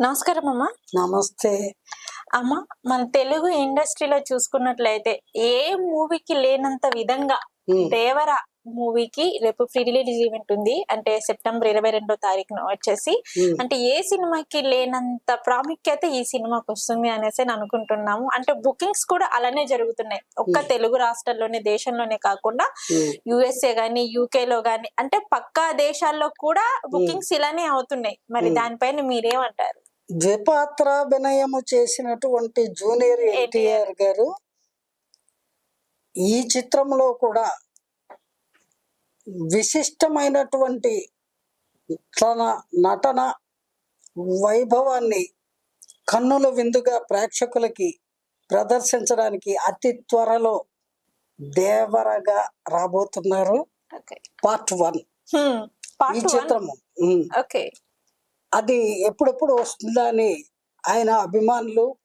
నమస్కారం అమ్మ. నమస్తే. అమ్మ మన తెలుగు ఇండస్ట్రీలో చూసుకున్నట్లయితే ఏ మూవీకి లేనంత విధంగా దేవర మూవీకి రేపు ఫ్రీ రిలీజ్ ఈవెంట్ ఉంది. అంటే సెప్టెంబర్ ఇరవై రెండో తారీఖున వచ్చేసి. అంటే ఏ సినిమాకి లేనంత ప్రాముఖ్యత ఈ సినిమాకి వస్తుంది అనేసి నేను అనుకుంటున్నాము. అంటే బుకింగ్స్ కూడా అలానే జరుగుతున్నాయి. ఒక్క. తెలుగు రాష్ట్రాల్లోనే దేశంలోనే కాకుండా యుఎస్ఏ గానీ యూకే లో గానీ అంటే పక్కా దేశాల్లో కూడా బుకింగ్స్ ఇలానే అవుతున్నాయి. మరి. దానిపైన మీరేమంటారు? ద్విపాత్రాభినయము చేసినటువంటి జూనియర్ ఎన్టీఆర్ గారు ఈ చిత్రంలో కూడా విశిష్టమైనటువంటి తన నటన వైభవాన్ని కన్నుల విందుగా ప్రేక్షకులకి ప్రదర్శించడానికి అతి త్వరలో దేవరగా రాబోతున్నారు. Part one. Hmm. ఈ చిత్రము. ఓకే అది ఎప్పుడెప్పుడు వస్తుందా అని ఆయన అభిమానులు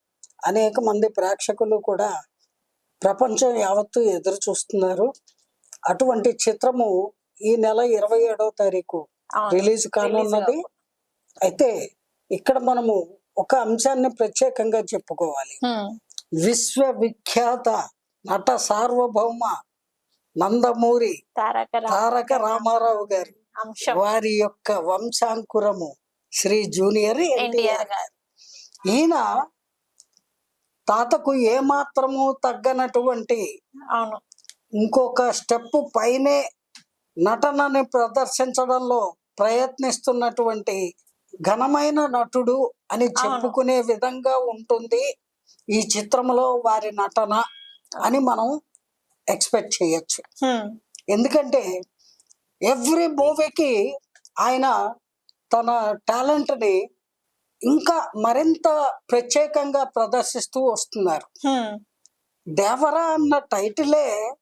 అనేక మంది ప్రేక్షకులు కూడా ప్రపంచం యావత్తు ఎదురు చూస్తున్నారు. అటువంటి చిత్రము ఈ నెల ఇరవై ఏడవ తారీఖు రిలీజ్ కానున్నది. అయితే ఇక్కడ మనము ఒక అంశాన్ని ప్రత్యేకంగా చెప్పుకోవాలి. విశ్వవిఖ్యాత నట సార్వభౌమ నందమూరి తారక రామ- తారక రామారావు గారు వారి యొక్క వంశాంకురము శ్రీ జూనియర్ ఎన్టీఆర్ గారు. ఈయన తాతకు ఏమాత్రము తగ్గనటువంటి అవును. ఇంకొక స్టెప్ పైనే నటనని ప్రదర్శించడంలో ప్రయత్నిస్తున్నటువంటి ఘనమైన నటుడు అని చెప్పుకునే విధంగా ఉంటుంది ఈ చిత్రంలో వారి నటన అని మనం ఎక్స్పెక్ట్ చేయొచ్చు. ఎందుకంటే ఎవ్రీ మూవీకి ఆయన తన టాలెంట్ని ఇంకా మరింత ప్రత్యేకంగా ప్రదర్శిస్తూ వస్తున్నారు. దేవర అన్న టైటిలే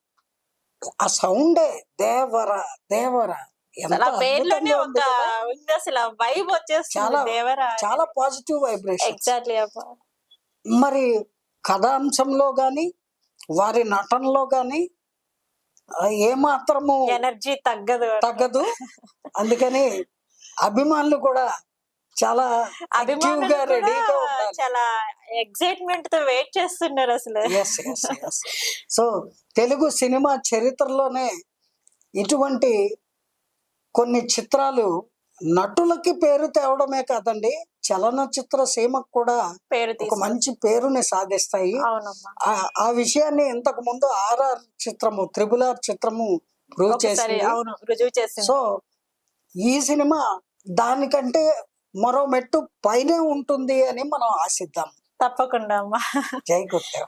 ఆ సౌండే. దేవర దేవర. చాలా- దేవరా చాలా పాజిటివ్ వైబ్రేషన్ మరి కథాంశంలో గాని వారి నటనలో గాని ఆ, ఏమాత్రము ఎనర్జీ తగ్గదు తగ్గదు. అందుకని అభిమానులు కూడా చాలా అభిమానులు చాలా ఎక్సైట్మెంట్తో వెయిట్ చేస్తున్నారు అసలు. సో తెలుగు సినిమా చరిత్రలోనే ఇటువంటి కొన్ని చిత్రాలు నటులకి పేరు తేవడమే కాదండి చలనచిత్ర సీమకు కూడా ఒక మంచి పేరుని సాధిస్తాయి. ఆ- విషయాన్ని ఇంతకు ముందు ఆర్ఆర్ చిత్రము త్రిబుల్ ఆర్ చిత్రము రుజువు చేసింది. సో ఈ సినిమా దానికంటే మరో మెట్టు పైనే ఉంటుంది అని మనం ఆశిద్దాం. తప్పకుండా అమ్మా. జై గురుదేవ్.